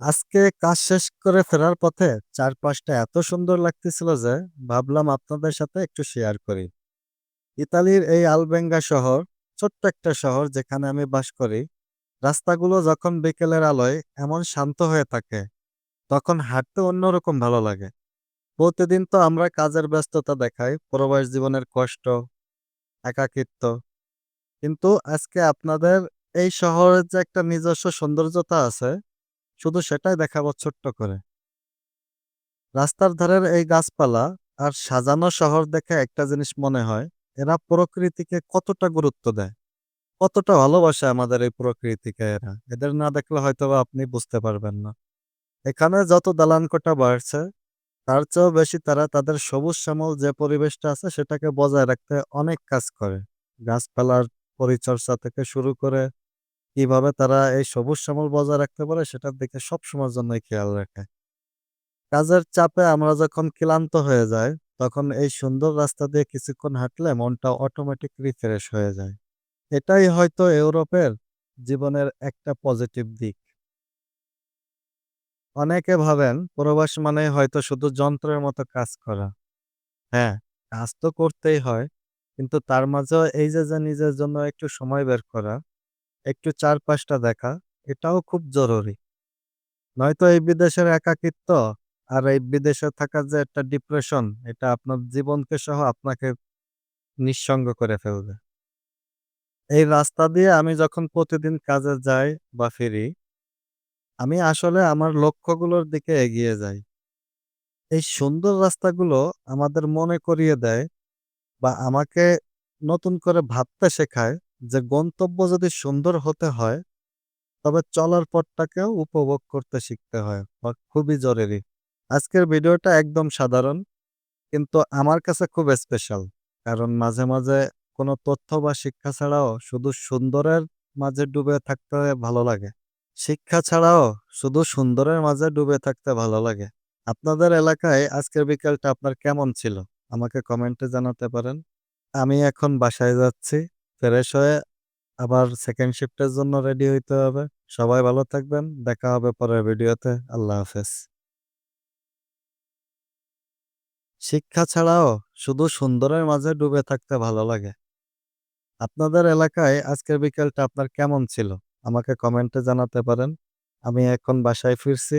আজকে কাজ শেষ করে ফেরার পথে চারপাশটা এত সুন্দর লাগতেছিল যে ভাবলাম আপনাদের সাথে একটু শেয়ার করি। ইতালির এই আলবেঙ্গা শহর ছোট্ট একটা শহর যেখানে আমি বাস করি। রাস্তাগুলো যখন বিকেলের আলোয় এমন শান্ত হয়ে থাকে, তখন হাঁটতে অন্যরকম ভালো লাগে। প্রতিদিন তো আমরা কাজের ব্যস্ততা দেখাই, প্রবাস জীবনের কষ্ট, একাকিত্ব। কিন্তু আজকে আপনাদের এই শহরের যে একটা নিজস্ব সৌন্দর্যতা আছে শুধু সেটাই দেখাবো ছোট্ট করে। রাস্তার ধারের এই গাছপালা আর সাজানো শহর দেখে একটা জিনিস মনে হয়, এরা প্রকৃতিকে কতটা গুরুত্ব দেয়। কতটা ভালোবাসে আমাদের এই প্রকৃতিকে এরা। এদের না দেখলে হয়তো আপনি বুঝতে পারবেন না। এখানে যত দালান কোঠা বাড়ছে, তার চেয়েও বেশি তারা তাদের সবুজ শ্যামল যে পরিবেশটা আছে, সেটাকে বজায় রাখতে অনেক কাজ করে। গাছপালার পরিচর্যা থেকে শুরু করে কীভাবে তারা এই সবুজ শ্যামল বজায় রাখতে পারে সেটার দিকে সবসময়ের জন্যই খেয়াল রাখে। কাজের চাপে আমরা যখন ক্লান্ত হয়ে যাই, তখন এই সুন্দর রাস্তা দিয়ে কিছুক্ষণ হাঁটলে মনটা অটোমেটিক রিফ্রেশ হয়ে যায়। এটাই হয়তো ইউরোপের জীবনের একটা পজিটিভ দিক। অনেকে ভাবেন প্রবাস মানে হয়তো শুধু যন্ত্রের মতো কাজ করা। হ্যাঁ কাজ তো করতেই হয়, কিন্তু তার মাঝেও এই যে যে নিজের জন্য একটু সময় বের করা একটু চারপাশটা দেখা, এটাও খুব জরুরি। নয়তো এই বিদেশের একাকিত্ব আর এই বিদেশে থাকার যে একটা ডিপ্রেশন এটা আপনার জীবনকে সহ আপনাকে নিঃসঙ্গ করে ফেলবে। এই রাস্তা দিয়ে আমি যখন প্রতিদিন কাজে যাই বা ফিরি, আমি আসলে আমার লক্ষ্যগুলোর দিকে এগিয়ে যাই। এই সুন্দর রাস্তাগুলো আমাদের মনে করিয়ে দেয় বা আমাকে নতুন করে ভাবতে শেখায় যে গন্তব্য যদি সুন্দর হতে হয়, তবে চলার পথটাকেও উপভোগ করতে শিখতে হয় বা খুবই জরুরি। আজকের ভিডিওটা একদম সাধারণ, কিন্তু আমার কাছে খুব স্পেশাল কারণ মাঝে মাঝে কোনো তথ্য বা শিক্ষা ছাড়াও শুধু সুন্দরের মাঝে ডুবে থাকতে ভালো লাগে। শিক্ষা ছাড়াও শুধু সুন্দরের মাঝে ডুবে থাকতে ভালো লাগে। আপনাদের এলাকায় আজকের বিকালটা আপনার কেমন ছিল? আমাকে কমেন্টে জানাতে পারেন। আমি এখন বাসায় যাচ্ছি। ফ্রেশ হয়ে আবার সেকেন্ড শিফটের জন্য রেডি হইতে হবে। সবাই ভালো থাকবেন। দেখা হবে পরের ভিডিওতে। আল্লাহ হাফেজ। শিক্ষা ছাড়াও শুধু সুন্দরের মাঝে ডুবে থাকতে ভালো লাগে। আপনাদের এলাকায় আজকের বিকেলটা আপনার কেমন ছিল? আমাকে কমেন্টে জানাতে পারেন। আমি এখন বাসায় ফিরছি।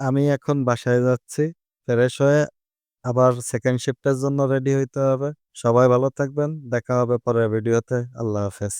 আমি এখন বাসায় যাচ্ছি। ফ্রেশ হয়ে আবার সেকেন্ড শিফটের জন্য রেডি হইতে হবে। সবাই ভালো থাকবেন। দেখা হবে পরের ভিডিওতে আল্লাহ হাফেজ।